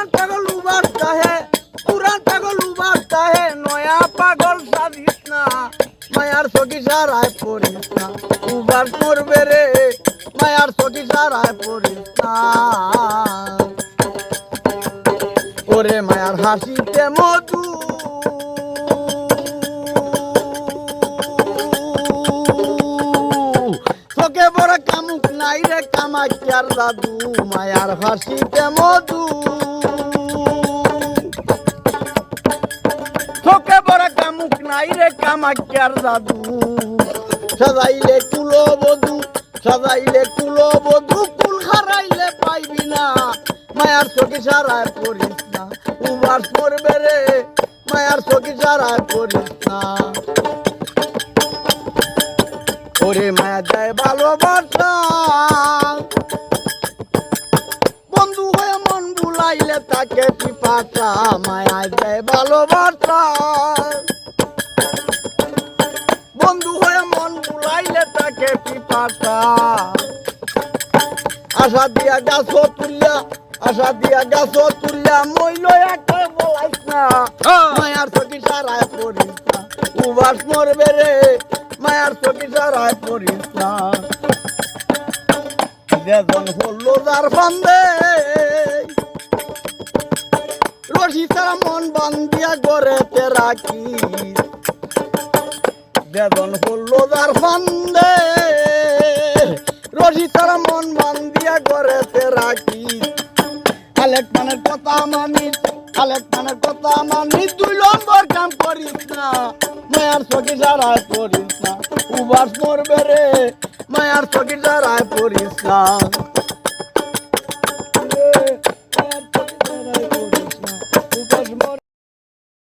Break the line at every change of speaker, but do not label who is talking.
পুরান পাগল উবার চাহে পুরান পাগল উবার চাহে নয়া পাগল সাজিস না, মায়ার সখী সারায় পড়িস না, উবার করবে রে, মায়ার সখী সারায় পড়িস না। ওরে মায়ার হাসিতে মধু রে কামাখ্যার দাদু, মায়ার হাসিতে মধু। তোকে বড় কামুক নাই রে কামাখ্যার দাদু। সাজাইলে কুলো বধু, সাজাইলে কুলো বধু, কুল হারাইলে পাইবি না। মায়ার চোখে সারায় পড়িস না, উবাস করবে রে। মায়ার চোখে সারায় পড়িস না। ওরে মায়া যায় ভালোবাসা। বুলাইলে তাকে পিপাসা মায়া যায় ভালোবাসা। বন্ধু হয়ে মন বুলাইলে তাকে পিপাসা। আশা দিয়া গাছ তুলিয়া আশা দিয়া গাছ তুলিয়া মইল একটা বলাইস না। মায়ার চকি সারায় পড়িস না। উবাস মরবে রে মায়ার চকি সারায় পড়িস না। যেজন হলো যার ফান্দে মন বান্ধিয়া গড়েতে রাখি। যেজন হলো যার ফান্দে, রশি তারা মন বান্ধিয়া গড়েতে রাখি। আলেক মানের কথা মানিস আলেক মানের কথা মানিস দুই নম্বর কাম করিস না, মায়ার চকি সারায় পড়িস না, উবাস মরবে রে, মায়ার চকি সারায় পড়িস না।